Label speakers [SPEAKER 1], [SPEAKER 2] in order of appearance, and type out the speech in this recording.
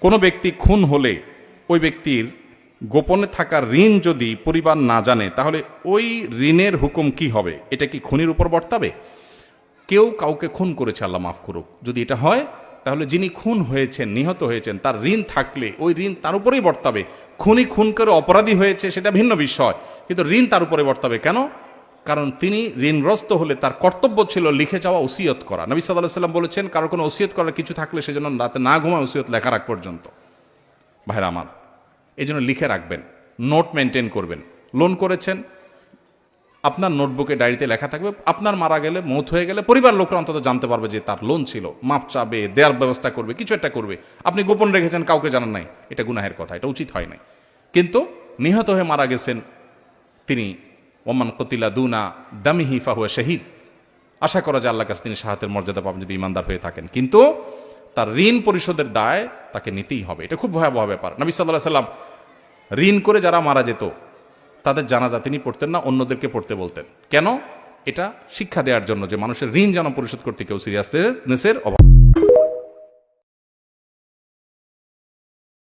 [SPEAKER 1] কোনো ব্যক্তি খুন হলে ওই ব্যক্তির গোপনে থাকা ঋণ যদি পরিবার না জানে, তাহলে ওই ঋণের হুকুম কি হবে? এটা কি খুনির উপর বর্তাবে? কেউ কাউকে খুন করেছে, আল্লাহ মাফ করুক। যদি এটা হয়, তাহলে যিনি খুন হয়েছেন, নিহত হয়েছেন, তার ঋণ থাকলে ওই ঋণ তার উপরেই বর্তাবে। খুনি খুন করে অপরাধী হয়েছে, সেটা ভিন্ন বিষয়। কিন্তু ঋণ তার উপরে বর্তাবে কেন? কারণ তিনি ঋণগ্রস্ত হলে তার কর্তব্য ছিল লিখে যাওয়া ওসিয়ত করা। নবী সাল্লাহ সাল্লাম বলেছেন, কারও কোনো ওসিয়ত করার কিছু থাকলে সেজন্য রাতে না ঘুমায় ওসিয়ত লেখা রাখ পর্যন্ত। ভাইরা আমার এই জন্য লিখে রাখবেন, নোট মেনটেন করবেন। লোন করেছেন, আপনার নোটবুকে ডায়েরিতে লেখা থাকবে, আপনার মারা গেলে, মৌত হয়ে গেলে পরিবার লোকরা অন্তত জানতে পারবে যে তার লোন ছিল, মাপ চাবে, দেওয়ার ব্যবস্থা করবে, কিছু একটা করবে। আপনি গোপন রেখেছেন, কাউকে জানান নাই, এটা গুনাহের কথা, এটা উচিত হয় নাই। কিন্তু নিহত হয়ে মারা গেছেন তিনি ওমান কতিলা দুনা দামিহি ফাহুয়া শহীদ। আশা করা যায় আল্লাহ কাছে তিনি সাহায্যের মর্যাদা পাবেন যদি ইমানদার হয়ে থাকেন। কিন্তু তার ঋণ পরিশোধের দায় তাকে নিতেই হবে। এটা খুব ভয়াবহ ব্যাপার। নবী সাল্লাহ সাল্লাম ঋণ করে যারা মারা যেত, তাদের জানাজা তিনি পড়তেন না, অন্যদেরকে পড়তে বলতেন। কেন? এটা শিক্ষা দেওয়ার জন্য যে মানুষের ঋণ যেন পরিশোধ করতে কেউ সিরিয়াসনেসের অভাব